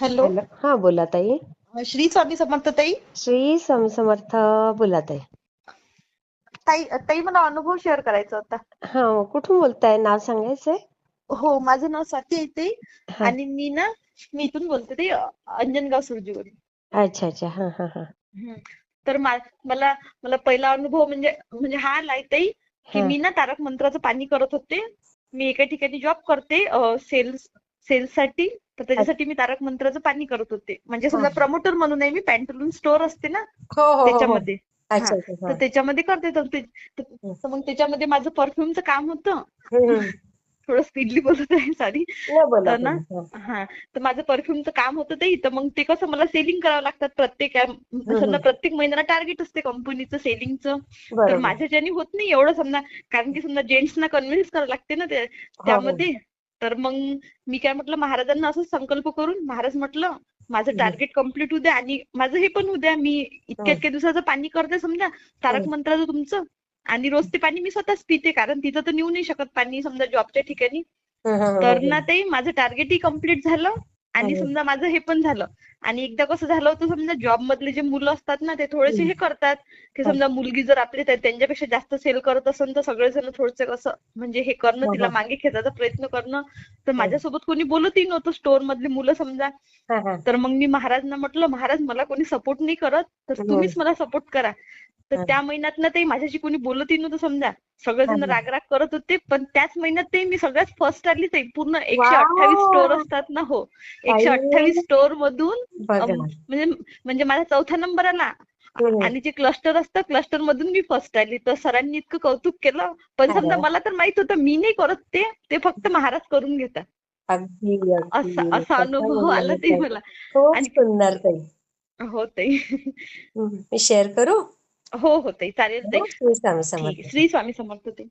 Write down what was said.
Hello. Hello. हा बोला ताई. श्री स्वामी समर्थ ताई. श्री स्वामी समर्थ बोला ताई. ताई ताई मला अनुभव शेअर करायचा होता. हा कुठून बोलताय? नाव सांगायचंय? हो माझं नाव स्वाती आहे ताई. हा. आणि मी ना मी इथून बोलते ताई अंजनगाव सुरजीवरून. अच्छा अच्छा. हा हा हा. हम्म. तर मा- मला मला पहिला अनुभव म्हणजे म्हणजे हा आलाय ताई की हा. मी ना तारक मंत्राचं पाणी करत होते. मी एका ठिकाणी जॉब करते सेल्स सेल्ससाठी. तर त्याच्यासाठी मी तारक मंत्राचं पाणी करत होते. म्हणजे समजा. प्रमोटर म्हणून आहे मी पॅन्टलून स्टोअर असते ना? हो हो हो त्याच्यामध्ये. तर. त्याच्यामध्ये करते. तर मग त्याच्यामध्ये माझं परफ्युमचं काम होतं. थोडं स्पीडली बोलत आहे सॉरी तर ना. हा. तर माझं परफ्युमचं काम होतं ते तर मग ते कसं मला सेलिंग करावं लागतात प्रत्येक समजा. प्रत्येक महिन्याला टार्गेट असते कंपनीचं सेलिंगचं तर बरोबर. माझ्याच्याने होत नाही एवढं समजा. कारण की समजा जेंट्सना कन्व्हिन्स करावं लागते ना. त्यामध्ये. तर मग मी काय म्हटलं महाराजांना असंच संकल्प करून महाराज म्हटलं माझं. टार्गेट कंप्लीट होऊ द्या आणि माझं हे पण होऊ द्या मी इतक्या. इतक्या दिवसाचं पाणी करते समजा तारक. मंत्राचं तुमचं आणि रोज ते पाणी मी स्वतःच पिते कारण तिथं तर नेऊ नाही शकत पाणी समजा जॉबच्या ठिकाणी तर. ना ते माझं टार्गेटही कंप्लीट झालं आणि हम्म. समजा माझं हे पण झालं आणि एकदा कसं झालं होतं समजा जॉब मधले जे मुलं असतात ना ते थोडेसे. हे करतात की हा. समजा मुलगी जर आपली त्या- त्यांच्यापेक्षा जास्त सेल करत असेल तर सगळेजण थोडसे कसं म्हणजे हे करणं हा, तिला हा. मागे खेचायचा प्रयत्न करणं तर माझ्यासोबत कोणी बोलतही नव्हतं स्टोअर मधली मुलं समजा हा, हा. तर मग मी महाराजांना म्हटलं महाराज मला कोणी सपोर्ट नाही करत तर. तुम्हीच मला सपोर्ट करा तर हा. त्या महिन्यात ना ते माझ्याशी कोणी बोलतही नव्हतं समजा सगळेजण हा. राग राग करत होते पण त्याच महिन्यात ते मी सगळ्यात फर्स्ट आली ते पूर्ण एकशे! अठ्ठावीस स्टोअर असतात ना हो एकशे. अठ्ठावीस स्टोअर मधून म्हणजे म्हणजे माझा चौथा नंबर आला हम्म. आणि जे क्लस्टर असतं क्लस्टर मधून मी फर्स्ट आली तर सरांनी इतकं कौतुक केलं पण समजा. मला तर माहीत होतं मी नाही करत ते ते फक्त महाराज करून घेतात असा अनुभव आला ते. मला आणि- सुंदर हो ताई. मी शेअर करू हो हो ताई चालेल ताई. हो, श्री स्वामी ठीक समर्थ. आहे. श्री स्वामी समर्थ ताई.